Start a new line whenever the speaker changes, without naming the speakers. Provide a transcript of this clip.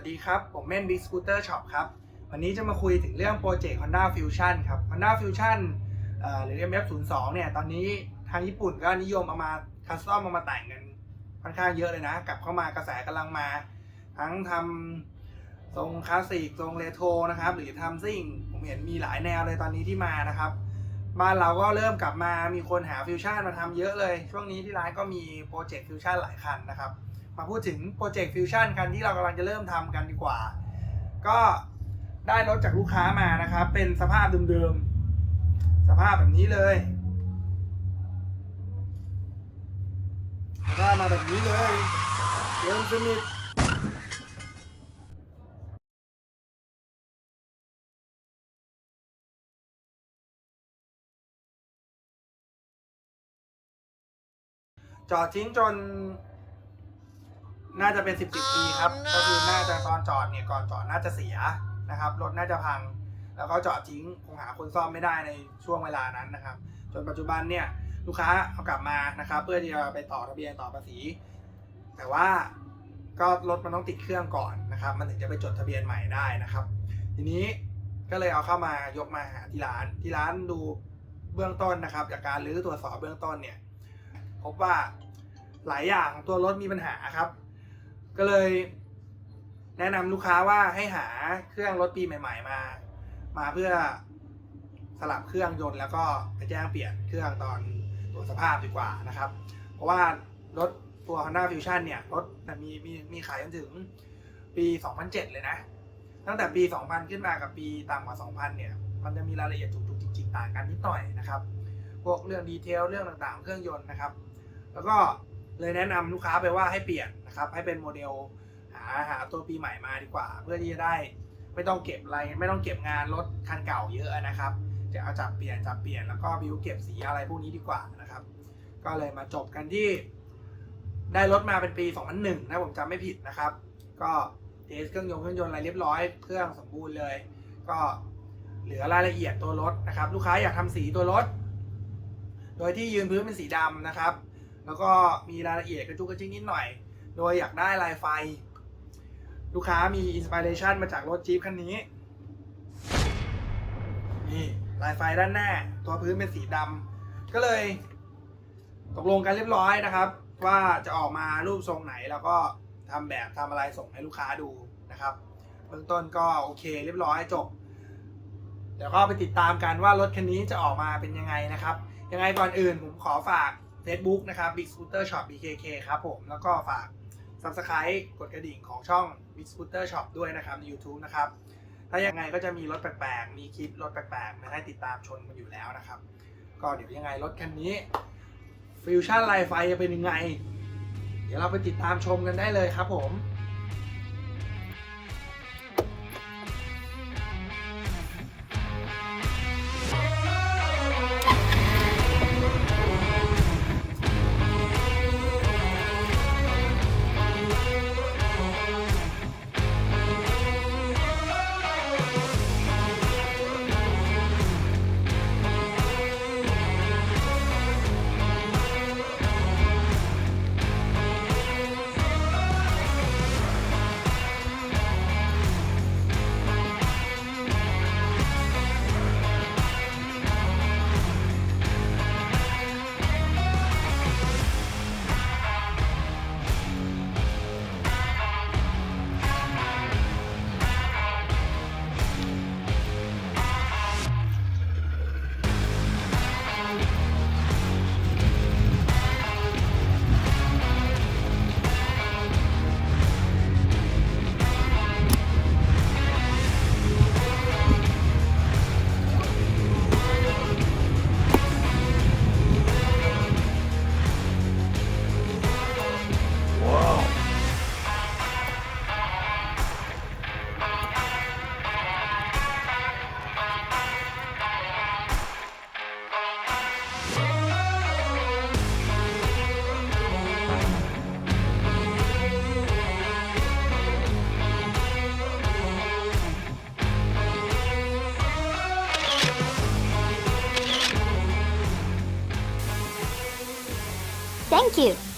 ัสดีครับ ผมเม่น Big Scooter Shop ครับ วันนี้จะมาคุยถึงเรื่องโปรเจกต์ Honda Fusion ครับ Honda Fusion หรือ MF02 เนี่ย ตอนนี้ทางญี่ปุ่นก็นิยมเอามาคัสตอมเอามาแต่งกันค่อนข้างเยอะเลยนะ กลับเข้ามากระแสกำลังมา ทั้งทำทรงคลาสสิก ทรงเรโทรนะครับ หรือทำซิ่ง ผมเห็นมีหลายแนวเลยตอนนี้ที่มานะครับ บ้านเราก็เริ่มกลับมามีคนหาฟิวชั่นมาทำเยอะเลย ช่วงนี้ที่ร้านก็มีโปรเจกต์ฟิวชั่นหลายคันนะครับ มาพูดถึงโปรเจกต์ฟิวชั่นคันที่เรากำลังจะเริ่มทำกันดีกว่า ก็ได้รถจากลูกค้ามานะครับ เป็นสภาพเดิมๆ สภาพแบบนี้เลยสภาพมาแบบนี้เลยเดิมสนิทจอดทิ้งจน น่าจะเป็นสิบสิบปีครับก็คือน่าจะตอนจอดเนี่ยก่อนจอดน่าจะเสียนะครับรถน่าจะพัง แล้วก็จอดทิ้งคงหาคนซ่อมไม่ได้ในช่วงเวลานั้นนะครับ จนปัจจุบันเนี่ยลูกค้าเอากลับมานะครับ เพื่อที่จะไปต่อทะเบียนต่อภาษี แต่ว่าก็รถมันต้องติดเครื่องก่อนนะครับ มันถึงจะไปจดทะเบียนใหม่ได้นะครับ ทีนี้ก็เลยเอาเข้ามายกมาหาที่ร้านที่ร้านดูเบื้องต้นนะครับ จากการรื้อตรวจสอบเบื้องต้นเนี่ยพบว่าหลายอย่างของตัวรถมีปัญหาครับ ก็เลยแนะนำลูกค้าว่าให้หาเครื่องรถปีใหม่ ๆ มา มาเพื่อสลับเครื่องยนต์แล้วก็ไปแจ้งเปลี่ยนเครื่องตอนตรวจสภาพดีกว่านะครับ เพราะว่ารถตัว Honda Fusion เนี่ยรถมีมีมีขายจนถึงปี 2007 เลยนะ ตั้งแต่ปี 2000 ขึ้นมากับปีต่ำกว่า 2000 เนี่ย มันจะมีรายละเอียดจุกๆจริงๆต่างกันนิดหน่อยนะครับ พวกเรื่องดีเทลเรื่องต่างๆของเครื่องยนต์นะครับ แล้วก็ เลยแนะนำลูกค้าไปว่าให้เปลี่ยนนะครับ ให้เป็นโมเดลหาหาตัวปีใหม่มาดีกว่า เพื่อที่จะได้ไม่ต้องเก็บอะไร ไม่ต้องเก็บงานรถคันเก่าเยอะนะครับจะเอาจับเปลี่ยนจับเปลี่ยนแล้วก็บิวเก็บสีอะไรพวกนี้ดีกว่านะครับ ก็เลยมาจบกันที่ ได้รถมาเป็นปี 2001 นะผมจำไม่ผิดนะครับ ก็เทสเครื่องยนต์เครื่องยนต์อะไรเรียบร้อยเครื่องสมบูรณ์เลย ก็เหลือรายละเอียดตัวรถนะครับ ลูกค้าอยากทำสีตัวรถ โดยที่ยืนพื้นเป็นสีดำนะครับ แล้วก็มีรายละเอียดกระจุกกระจิกนิดหน่อย โดยอยากได้ลายไฟ ลูกค้ามีอินสปิเรชันมาจากรถจี๊ปคันนี้ นี่ลายไฟด้านหน้า ตัวพื้นเป็นสีดำก็เลย ตกลงกันเรียบร้อยนะครับ ว่าจะออกมารูปทรงไหนแล้วก็ทำแบบทำอะไรส่งให้ลูกค้าดูนะครับเบื้องต้นก็โอเคเรียบร้อยจบเดี๋ยวก็ไปติดตามกันว่ารถคันนี้จะออกมาเป็นยังไงนะครับ ยังไงก่อนอื่นผมขอฝาก Facebook นะครับ Big Scooter Shop BKK ครับผมแล้วก็ฝาก Subscribe กดกระดิ่งของช่อง Big Scooter Shop ด้วยนะครับใน YouTube นะครับ ถ้ายังไงก็จะมีรถแปลกๆ มีคลิปรถแปลกๆมาให้ติดตามชมกันอยู่แล้วนะครับ ก็เดี๋ยวยังไงรถคันนี้ฟิวชั่นไลไฟจะเป็นยังไง เดี๋ยวเราไปติดตามชมกันได้เลยครับผม
here.